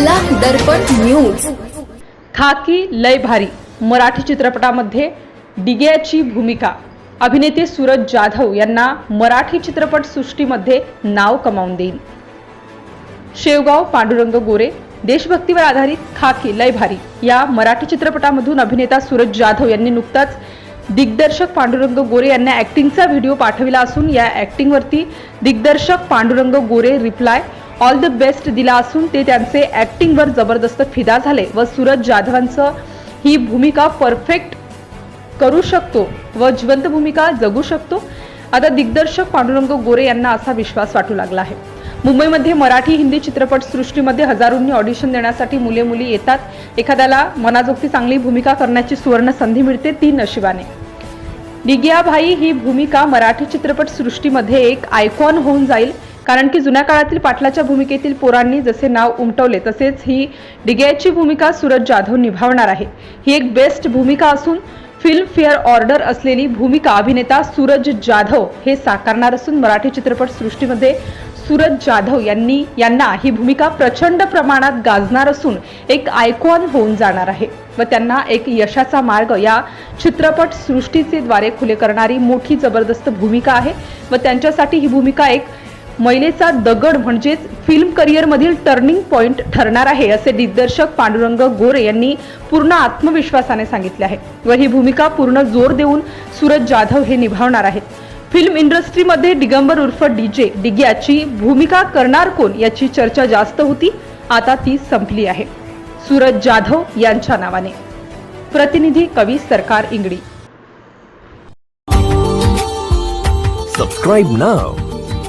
दर्पण news. खाकी लय भारी. मराठी चित्रपटामध्ये डिग्याची भूमिका. अभिनेते सूरज जाधव यांना मराठी चित्रपट सृष्टीमध्ये नाव कमावून देईल. शेवगाव पांडुरंग गोरे देशभक्तीवर आधारित खाकी लय भारी. या मराठी चित्रपटामधून अभिनेता सूरज जाधव यांनी नुकताच दिग्दर्शक पांडुरंग गोरे यांना ऍक्टिंगचा व्हिडिओ पाठविला असून या ऍक्टिंगवरती दिग्दर्शक Pandurang Gore reply all the best दिला असून ते त्यांचे ॲक्टिंगवर जबरदस्त फिदा झाले व सूरज जाधवांचं ही भूमिका परफेक्ट करू शकतो व जिवंत भूमिका जगू शकतो. आता दिग्दर्शक पांडुरंग गोरे यांना असा विश्वास वाटू लागला आहे. मुंबईमध्ये मराठी हिंदी चित्रपट सृष्टीमध्ये हजारोंनी ऑडिशन देण्यासाठी मुले मुली येतात. एखाद्याला मनाजोगती चांगली भूमिका करण्याची सुवर्ण संधी मिळते ती नशिबाने. निगियाभाई ही भूमिका मराठी चित्रपट सृष्टीमध्ये एक आयकॉन होऊन जाईल. कारण की जुन्या काळातील पाटलाच्या भूमिकेतील पोरांनी जसे नाव उमटवले तसेच ही डिग्याची भूमिका सूरज जाधव निभावणार आहे. ही एक बेस्ट भूमिका असून फिल्मफेअर ऑर्डर असलेली भूमिका अभिनेता सूरज जाधव हे साकारणार असून मराठी चित्रपट सृष्टीमध्ये सूरज जाधव यांनी यांना ही भूमिका प्रचंड प्रमाणात गाजणार असून एक आयकॉन होऊन जाणार आहे व त्यांना एक यशाचा मार्ग या चित्रपट सृष्टीचे द्वारे खुले करणारी मोठी जबरदस्त भूमिका आहे व त्यांच्यासाठी ही भूमिका एक महिलेचा दगड म्हणजेच फिल्म करिअरमधील टर्निंग पॉइंट ठरणार आहे असे दिग्दर्शक पांडुरंग गोरे यांनी पूर्ण आत्मविश्वासाने सांगितले आहे. व ही भूमिका पूर्ण जोर देऊन सूरज जाधव हे निभावणार आहेत. फिल्म इंडस्ट्रीमध्ये दिगंबर उर्फ डीजे डिग्याची भूमिका करणार कोण याची चर्चा जास्त होती आता ती संपली आहे. सूरज जाधव यांच्या नावाने. प्रतिनिधी कवी सरकार इंगडी. सबस्क्राईब नाव